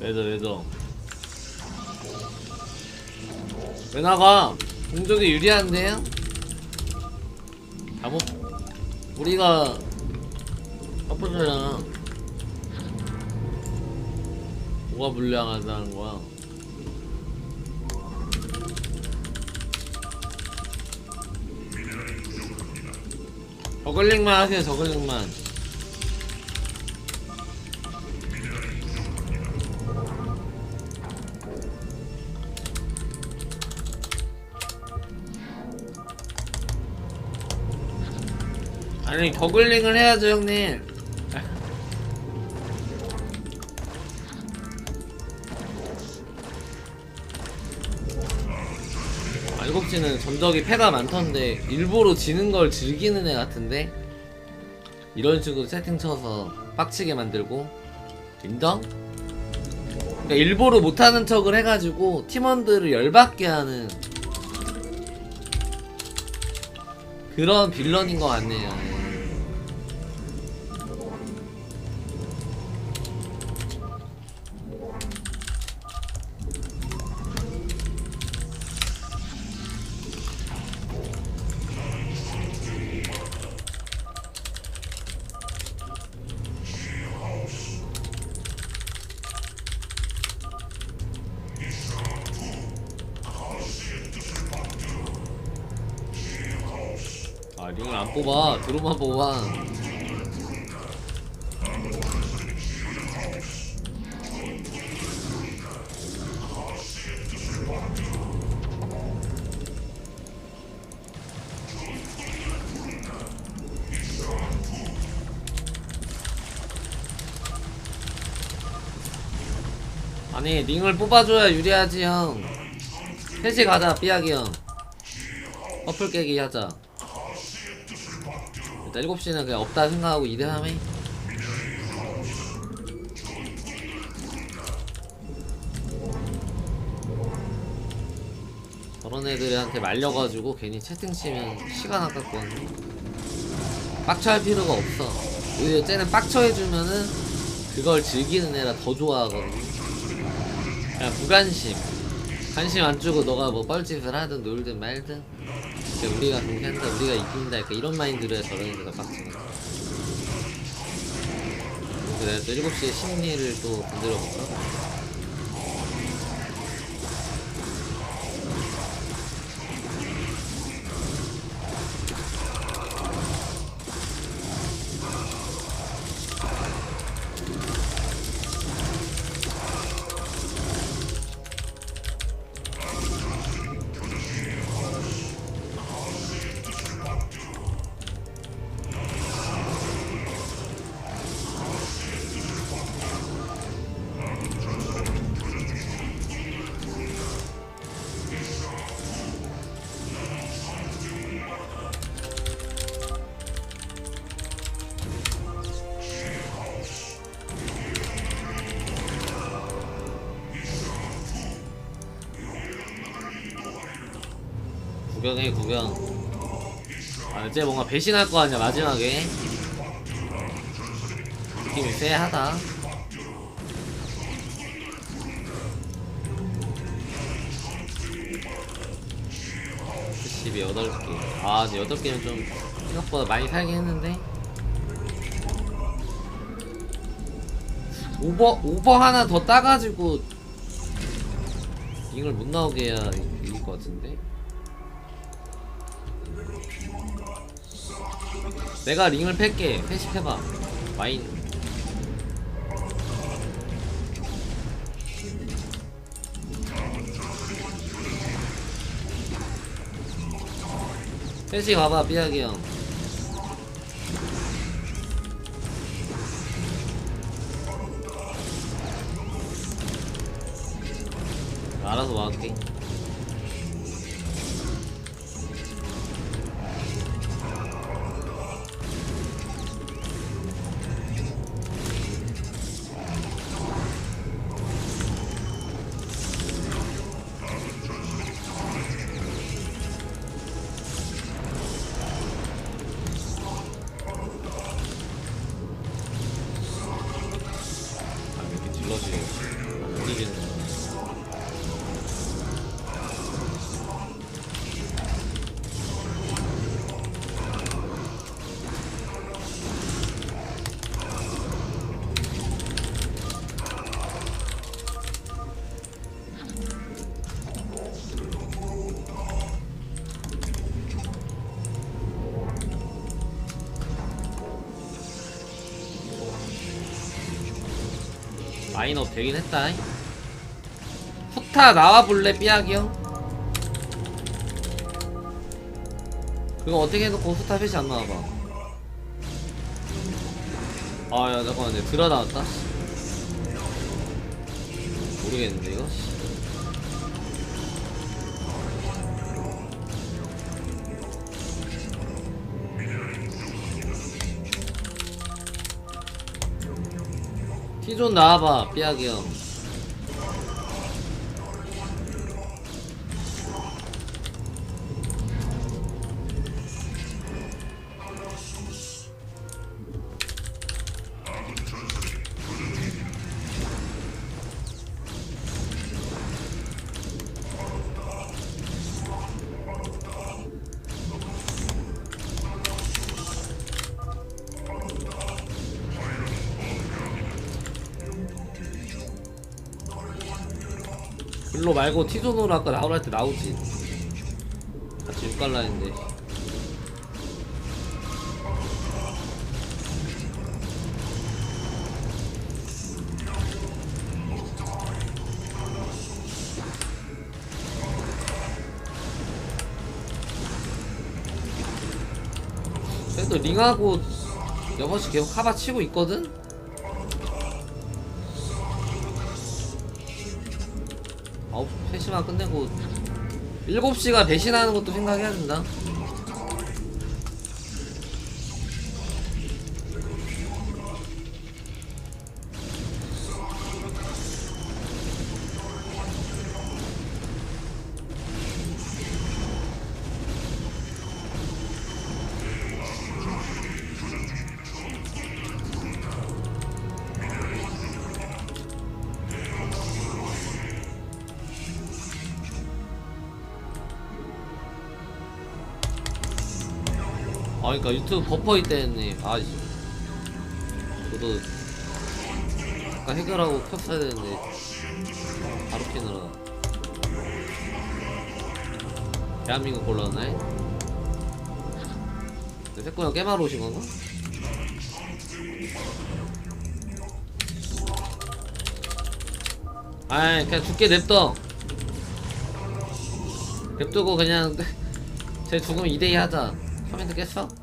레더 레더 왜 나가? 공격이 유리한데요? 잘못 우리가 깜빡이잖아 뭐가 불량하다는 거야 저글링만 하세요 저글링만 아니 저글링을 해야죠 형님 알곡지는 전적이 패가 많던데 일부러 지는 걸 즐기는 애 같은데 이런 식으로 세팅 쳐서 빡치게 만들고 인정? 그러니까 일부러 못하는 척을 해가지고 팀원들을 열받게 하는 그런 빌런인 것 같네요. 아 링을 안 뽑아. 드로만 뽑아. 아니 링을 뽑아줘야 유리하지 형. 셋이 가자 삐약이 형. 퍼플 깨기 하자 일단 7시는 그냥 없다 생각하고 2대 3 해 저런 애들한테 말려가지고 괜히 채팅 치면 시간 아깝거든. 빡쳐 할 필요가 없어. 오히려 쟤는 빡쳐 해주면은 그걸 즐기는 애라 더 좋아하거든. 그냥 무관심 관심 안 주고 너가 뭐 뻘짓을 하든 놀든 말든 근데 우리가 경기한다 우리가 이긴다 약간 이런 마인드로 해서 저런 애들가 빡치는 거야 내가 또 7시에 심리를 또 건드려볼까? 구경해 구경 아 이제 뭔가 배신할 거 아니야 마지막에. 느낌이 쎄하다. 집이 8개. 아 이제 8개는 좀 생각보다 많이 살긴 했는데. 오버 오버 하나 더 따가지고 이걸 못 나오게 해야 이길 것 같은데 내가 링을 팰게. 패시해봐. 마인. 패시 가봐 삐약이 형. 알아서 막을게 라인업 되긴 했다 후타 나와볼래 삐약이 형? 그거 어떻게 해놓고 후타 패시 안 나와봐. 아야 잠깐만 내 들어 나왔다? 모르겠는데 이거 티존 나와봐 삐약이 형 일로 말고 티존으로 아까 나오라 할 때 나오지 같이 육갈라 했는데 그래도 링하고 여럿이 계속 카바 치고 있거든? 3시만 끝내고 7시가 배신하는 것도 생각해야 된다 아 그니까 유튜브 버퍼 있다했네 아 씨. 저도 아까 해결하고 켰어야 되는데 바로 키느라 대한민국 골랐네 새꼬형 깨마로 오신 건가? 아이 그냥 죽게 냅둬 냅두고 그냥 제 죽으면 2대2 하자 커맨드 깼어?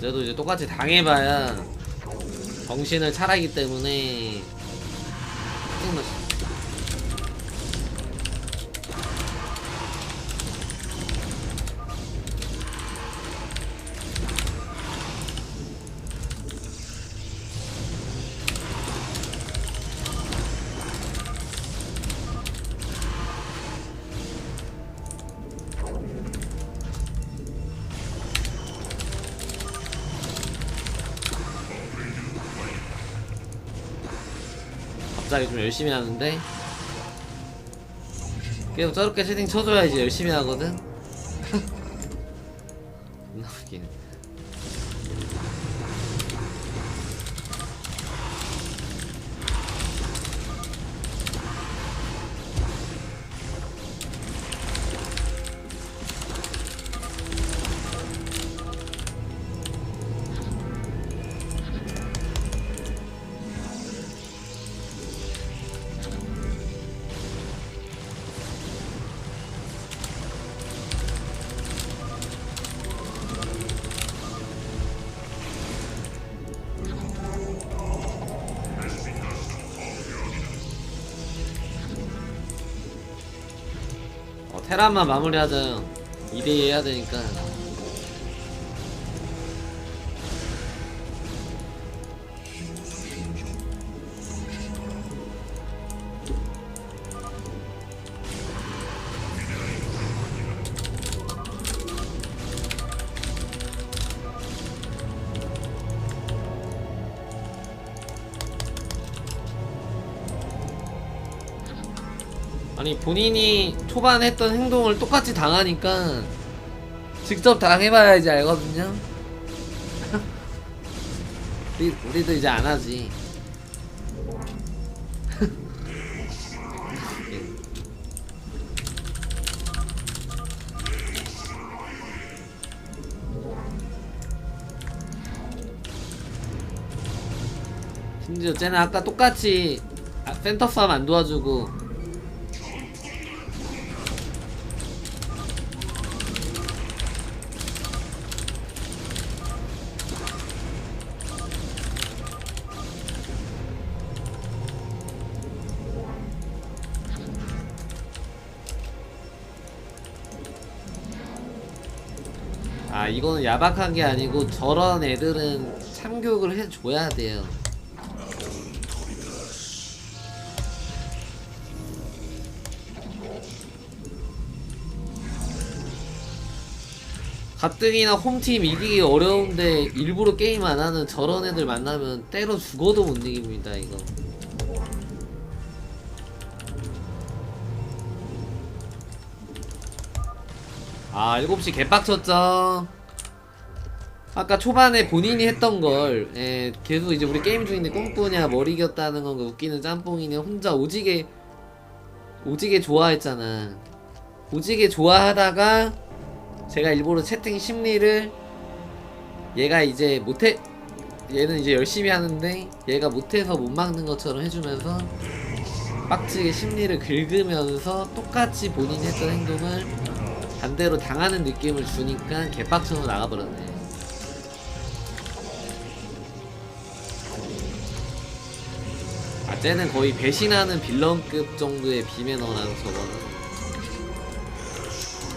저도 이제 똑같이 당해봐야 정신을 차리기 때문에 갑자기 좀 열심히 하는데 계속 저렇게 채팅 쳐줘야지 열심히 하거든. 존나 웃기네 테란만 마무리하자. 2대2 해야 되니까 아니 본인이 초반에 했던 행동을 똑같이 당하니까 직접 당해봐야지 알거든요? 우리, 우리도 이제 안하지. 심지어 쟤는 아까 똑같이 아, 센터팜 안 도와주고 아 이거는 야박한 게 아니고 저런 애들은 참교육을 해줘야 돼요. 가뜩이나 홈팀 이기기 어려운데 일부러 게임 안 하는 저런 애들 만나면 때려 죽어도 못 이깁니다 이거 아 7시 개빡쳤죠. 아까 초반에 본인이 했던 걸 예, 계속 이제 우리 게임 중인데 꽁꾸냐 머리 겼다는 건가 웃기는 짬뽕이냐 혼자 오지게 오지게 좋아했잖아. 오지게 좋아하다가 제가 일부러 채팅 심리를 얘가 이제 못해 얘는 이제 열심히 하는데 얘가 못해서 못 막는 것처럼 해주면서 빡치게 심리를 긁으면서 똑같이 본인이 했던 행동을 반대로 당하는 느낌을 주니까 개빡쳐서 나가버렸네. 아 쟤는 거의 배신하는 빌런급 정도의 비매너라는 저거는.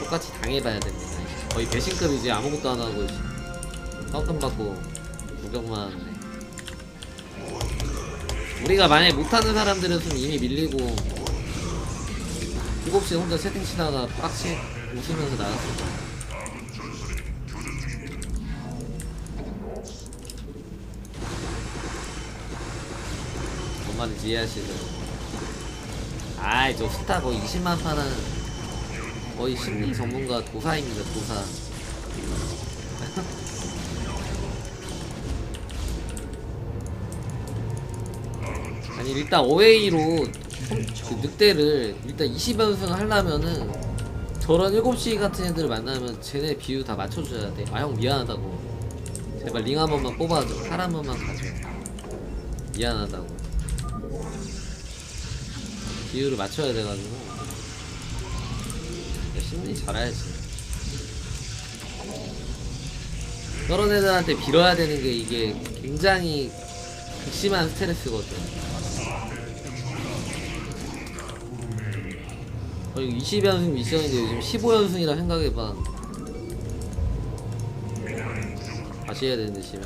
똑같이 당해봐야 됩니다. 거의 배신급이지 아무것도 안 하고 떡금 받고 구경만 하는데. 우리가 만약에 못하는 사람들은 이미 밀리고. 7시에 혼자 채팅 치다가 빡치 웃으면서 거야. 뭔 말인지 이해하시죠? 아이 저 스타 거의 20만 파는 거의 심리 전문가 도사입니다 도사 아니 일단 어웨이로 그 늑대를 일단 20연승 하려면은 저런 7시 같은 애들 만나면 쟤네 비유 다 맞춰줘야 돼. 아 형 미안하다고. 제발 링 한 번만 뽑아줘. 팔한 번만 가져. 미안하다고. 비유를 맞춰야 돼가지고. 심리 잘해야지. 저런 애들한테 빌어야 되는 게 이게 굉장히 극심한 스트레스거든 어, 이거 20연승 미션인데 요즘 15연승이라 생각해봐. 다시 해야 되는데 지금